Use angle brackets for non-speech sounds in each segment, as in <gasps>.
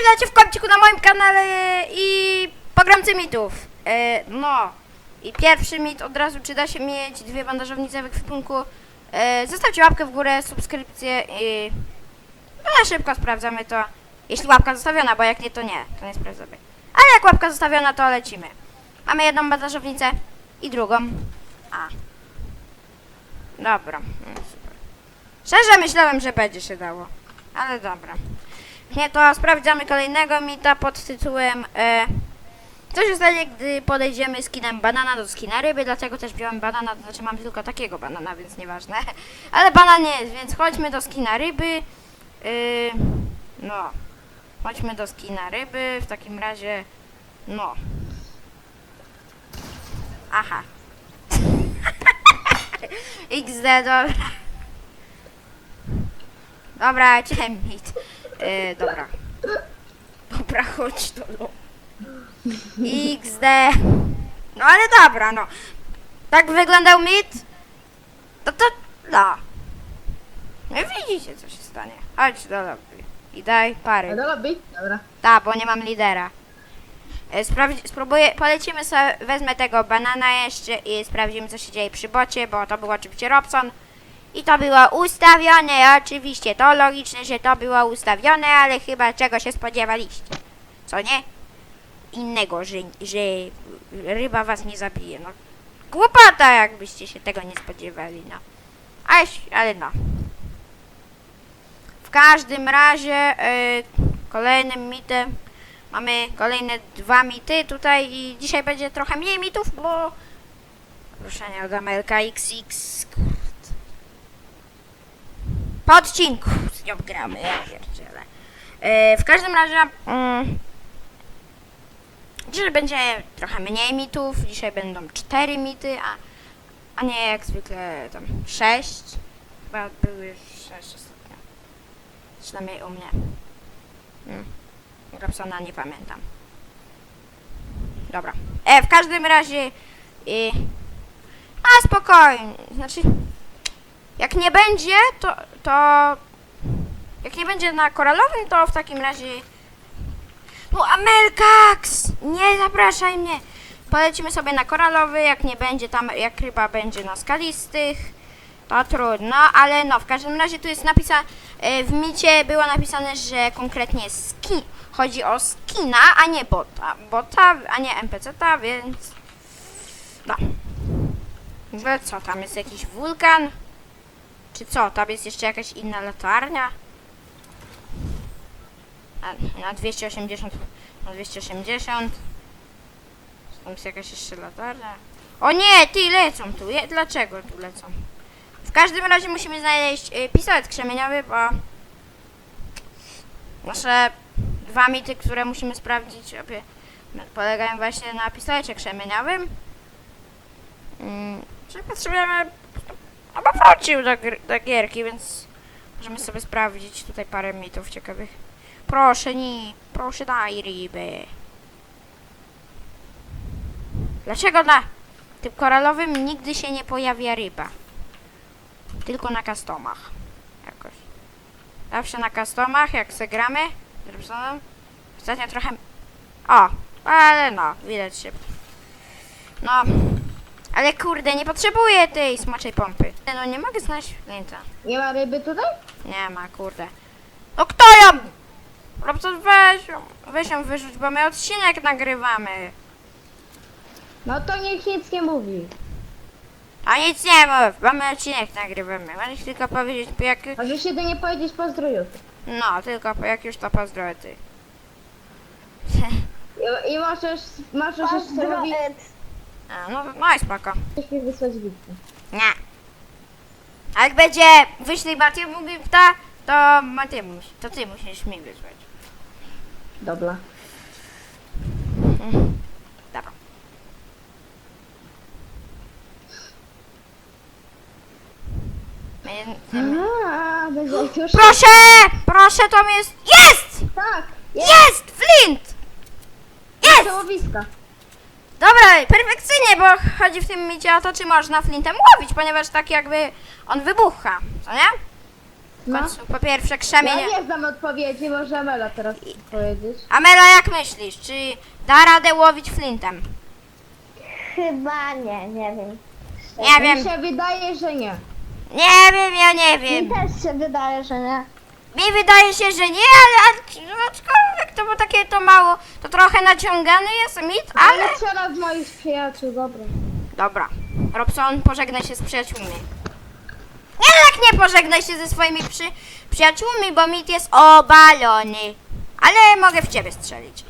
witajcie w kąciku na moim kanale i pogromcy mitów. E, no i pierwszy mit od razu, czy da się mieć dwie bandażownice w ekwipunku. E, zostawcie łapkę w górę, subskrypcję i no, szybko sprawdzamy to. Jeśli łapka zostawiona, bo jak nie, to nie, to nie sprawdzamy. Ale jak łapka zostawiona, to lecimy. Mamy jedną bandażownicę i drugą. A. Dobra, mm, super. Szczerze myślałem, że będzie się dało, ale dobra. Nie, to sprawdzamy kolejnego mita pod tytułem e, Co się stanie, gdy podejdziemy skinem banana do skina ryby, dlatego też wziąłem banana, to znaczy mam tylko takiego banana, więc nieważne. <laughs> Ale banan nie jest, więc chodźmy do skina ryby. Yy, no, chodźmy do skina ryby, w takim razie, no. Aha. <laughs> XD, dobra. Dobra, <laughs> cię Yy, dobra. Dobra, chodź do lo. XD. No ale dobra, no. Tak wyglądał mit. To to, no. No widzicie, co się stanie. Chodź do lobby. I daj pary. do lobby? Dobra. Tak, bo nie mam lidera. E, Sprawdzi, spróbuję, polecimy sobie, wezmę tego banana jeszcze i sprawdzimy co się dzieje przy bocie, bo to był oczywiście Robson. I to było ustawione, oczywiście, to logiczne, że to było ustawione, ale chyba czego się spodziewaliście. Co nie? Innego, że, że ryba was nie zabije, no. Głupota, jakbyście się tego nie spodziewali, no. Ale, ale no. W każdym razie, y, kolejnym mitem mamy kolejne dwa mity tutaj i dzisiaj będzie trochę mniej mitów, bo proszenie od Amelka XX. Po odcinku z nią gramy, ja pierdzielę. Y, w każdym razie mm, dzisiaj będzie trochę mniej mitów, dzisiaj będą cztery mity, a, a nie jak zwykle tam sześć. Chyba były już sześć ostatnio. Przynajmniej u mnie. Hmm. Robsona nie pamiętam. Dobra. E, w każdym razie... I... A spokojnie. Znaczy... Jak nie będzie, to... to... Jak nie będzie na koralowym, to w takim razie... No Amelkax! Nie zapraszaj mnie! Polecimy sobie na koralowy, jak nie będzie tam, jak ryba będzie na skalistych, to trudno, ale no, w każdym razie tu jest napisane, w micie było napisane, że konkretnie skin, chodzi o skina, a nie bota, bota, a nie NPC-ta, więc no. Co, tam jest jakiś wulkan? Czy co, tam jest jeszcze jakaś inna latarnia? A, na 280, na 280. Tam jest jakaś jeszcze latarnia. O nie, ty lecą tu. Je, dlaczego tu lecą? W każdym razie musimy znaleźć y, pistolet krzemieniowy, bo nasze dwa mity, które musimy sprawdzić, obie polegają właśnie na pistolecie krzemieniowym. Mm, czyli potrzebujemy, aby wrócił do, gr- do gierki, więc możemy sobie sprawdzić tutaj parę mitów ciekawych. Proszę, nie, proszę daj ryby. Dlaczego na tym koralowym nigdy się nie pojawia ryba? Tylko na customach. Jakoś. Zawsze na customach, jak se gramy z. Ostatnio trochę... O, ale no, widać się. No, ale kurde, nie potrzebuję tej smaczej pompy. No, nie mogę znaleźć flinta. Nie ma ryby tutaj? Nie ma, kurde. No kto ją? Robson, weź ją, weź ją wyrzuć, bo my odcinek nagrywamy. No to niech nic nie mówi. A nic nie mów, bo my odcinek nagrywamy. Możesz tylko powiedzieć, po jak... Możesz jedynie powiedzieć pozdrowiów. No, tylko po jak już to pozdrowię ty. I, i możesz, możesz jeszcze robić... A, no, no i spoko. Mi wysłać bitwę. Nie. A jak będzie wyślij Matiemu Gifta, to Matiemu, to ty musisz mi wysłać. Dobra. Dobra. My- A, będzie <gasps> już... Proszę! Proszę, to jest... Jest! Tak! Jest! Flint! Jest! Czołowiska. Dobra, perfekcyjnie, bo chodzi w tym micie o to, czy można flintem łowić, ponieważ tak jakby on wybucha, co nie? W No. końcu, po pierwsze krzemień... Ja nie znam odpowiedzi, może Amela teraz powiedzieć. Amela, jak myślisz, czy da radę łowić flintem? Chyba nie, nie wiem. Nie Mi wiem, się wydaje, że nie. nie wiem, ja nie Mi wiem. też się wydaje, że nie. Mi wydaje się, że nie, ale aczkolwiek to było takie to mało, to trochę naciągany jest mit, ale... Ale w moich przyjaciół, dobra. Dobra, Robson, pożegnaj się z przyjaciółmi. Nie, jak nie pożegnaj się ze swoimi przy, przyjaciółmi, bo mit jest obalony. Ale mogę w ciebie strzelić.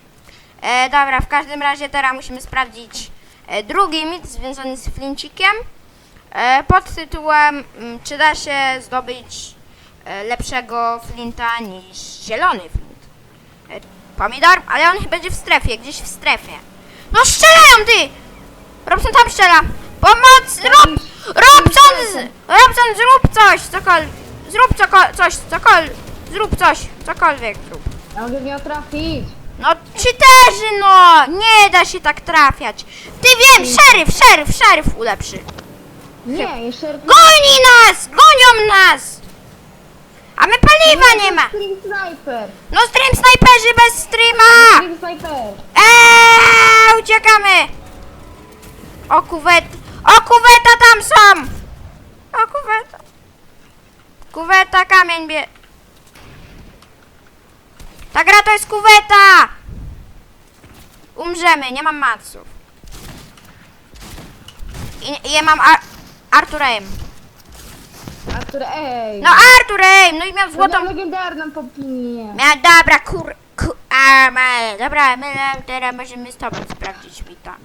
<laughs> e, dobra, w każdym razie teraz musimy sprawdzić e, drugi mit związany z flincikiem. E, pod tytułem mm, Czy da się zdobyć e, lepszego flinta niż zielony flint? E, pomidor? Ale on będzie w strefie, gdzieś w strefie. No strzelają ty! Robson tam strzela! Pomoc! Rob! Robson! z- Robson, zrób coś! Cokolwiek. Zrób coko- coś, cokolwiek. Zrób coś, cokolwiek zrób. Ja mogę w nią trafić. No, cheaterzy, no! Nie da się tak trafiać. Ty wiem, szeryf, szeryf, szeryf ulepszy. Nie, jeszcze... Goni nas! Gonią nas! My paliwa nie ma! Stream Sniper. No stream snajperzy bez streama! Stream Sniper. Eee, uciekamy! O kuwet, o kuweta tam są! O kuweta. Kuweta, kamień bie... Ta gra to jest kuweta! Umrzemy, nie mam maców. I, i ja mam Ar Artur Aim. Artur, ej. No Artur Aim, no i miał Złotą złotą... legendarną popinię. Miał, dobra, kur... kur a, ma, dobra, my teraz możemy z tobą sprawdzić Wita.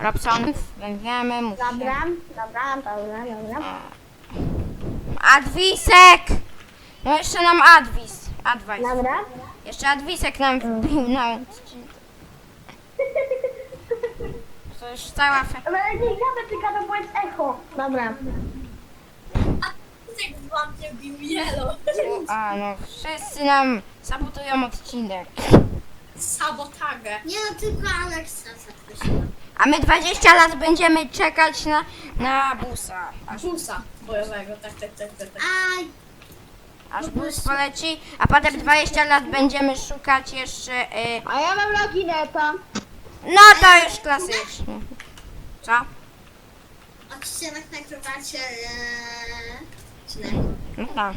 Robson, weźmiemy mu Dobra, dobra, dobra, dobra. Adwisek! No jeszcze nam Adwis. Advice. Dobra. Jeszcze Adwisek nam wbił na odcinek. To już cała fe... Ale nie gadaj, ty gadaj, bo jest echo. Dobra. Wam bił jelo. A no, wszyscy nam sabotują odcinek. Sabotagę. Nie no, tylko Aleksa. A my 20 lat będziemy czekać na, na busa. Aż, Busa bojowego, tak, tak, tak, tak. tak. Aj, aż bus poleci, a potem 20 lat będziemy szukać jeszcze... Y, A ja mam logineta. No to już klasycznie. Co? Odcinek nagrywacie... Eee... Czy nie? No tak.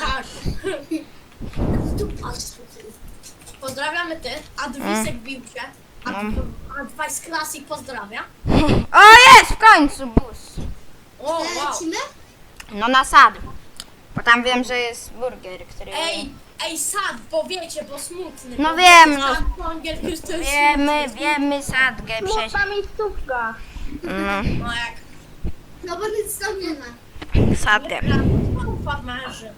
Tak. <laughs> Tu patrz. Pozdrawiamy ty, Adwisek bił cię. Ad, Advice Classic pozdrawia. <laughs> O jest, w końcu bus. O, wow. No na sad. Bo tam wiem, że jest burger, który... Ej, ej, sad, bo wiecie, bo smutny. No bo wiem, no. Sad po angielsku jest to jest Wiemy, wiemy sadgę przecież. Smutna miejscówka. No, No jak... No bo nic tam nie ma. sadgę. Farmerzy.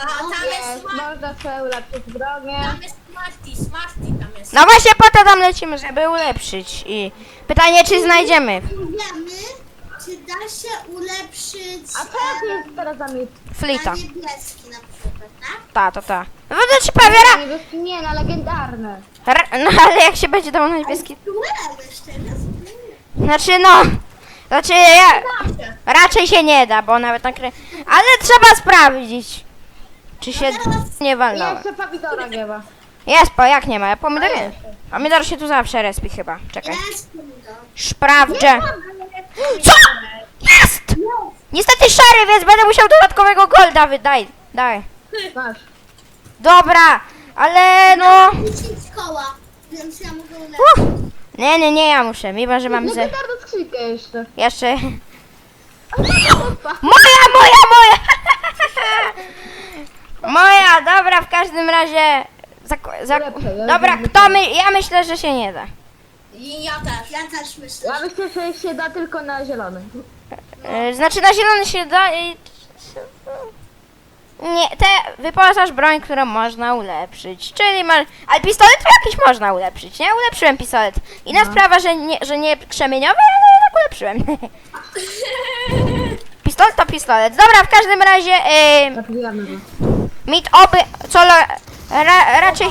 A tam jest Smarty, można sobie ulepszyć drogę. tam jest Smarty, Smarty tam jest. No właśnie po to tam lecimy, żeby ulepszyć. I pytanie, czy znajdziemy Wiemy, czy da się ulepszyć A co jest teraz za mit? flita. na niebieski na przykład, tak? Ta, to ta. No to ci powiera. Niebieski nie, na legendarne. No ale jak się będzie dało na niebieski. Byłem jeszcze raz. Znaczy no. Znaczy ja. Raczej się nie da, bo nawet tak. Ale trzeba sprawdzić. Czy się nie walnąłem. Jeszcze pomidora nie ma. Jest, po jak nie ma. Pomidor nie. Pomidor się tu zawsze respi chyba. Czekaj. Jest pomidor. Sprawdzę. Co? Jest! Niestety szary, więc będę musiał dodatkowego golda wydać. Daj. Masz. Dobra, ale no. 10 koła, więc ja mogę. Uh. Nie, nie, nie, ja muszę, mimo że mam ze... Legendarną skrzynkę jeszcze. Jeszcze... Moja, moja, moja! Moja, dobra, w każdym razie... Zak- zak- dobra, kto my... Ja myślę, że się nie da. I ja też. Ja też myślę. Ja myślę, że się da tylko na zielony. E, Znaczy na zielony się da i... Nie, te wyposaż broń, którą można ulepszyć. Czyli ma... Ale pistolet to jakiś można ulepszyć, nie? Ulepszyłem pistolet. Inna sprawa, że nie, że nie krzemieniowy, ale jednak ulepszyłem. <laughs> pistolet to pistolet. Dobra, w każdym razie... Yy, Zabijamy go. mit oby... Co... Lo, ra, raczej...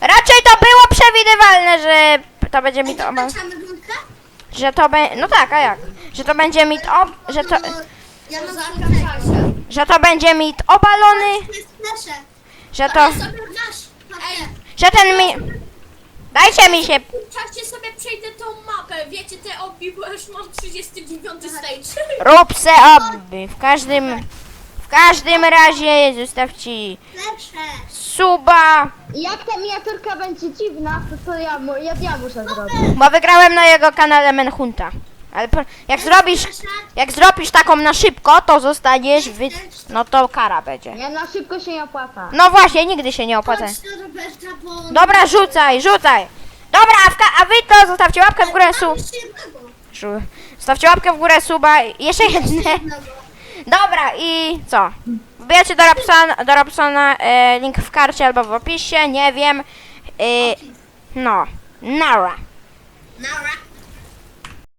Raczej to było przewidywalne, że to będzie mit oba... Że to będzie... No tak, a jak? że to będzie mit ob, że to, No, ja mam. Że to będzie mit obalony, To jest nasze. że to, Ale sobie. Papier. że ten mi, dajcie mi się, W czasie sobie przejdę tą mapę. Wiecie, te obi, bo już mam 39 stage. rób se oby, w każdym, w każdym razie zostawcie Lepsze. suba, jak ta miniaturka będzie dziwna, to, to ja, mu- ja, ja muszę zrobić. bo wygrałem na jego kanale Menhunta. Ale po, jak zrobisz, jak zrobisz taką na szybko, to zostaniesz wy... No to kara będzie. Ja na szybko się nie opłaca. No właśnie, nigdy się nie opłaca. Chodź do Roberta, bo... Dobra, rzucaj, rzucaj. Dobra, a, w ka- a wy to zostawcie łapkę w górę su... Jeszcze jednego. Żu- Zostawcie łapkę w górę suba. i Jeszcze jedne. Jednego. Dobra i co? Wbijacie do Robsona, do Robsona e, link w karcie albo w opisie, nie wiem. E, no, nara. Nara.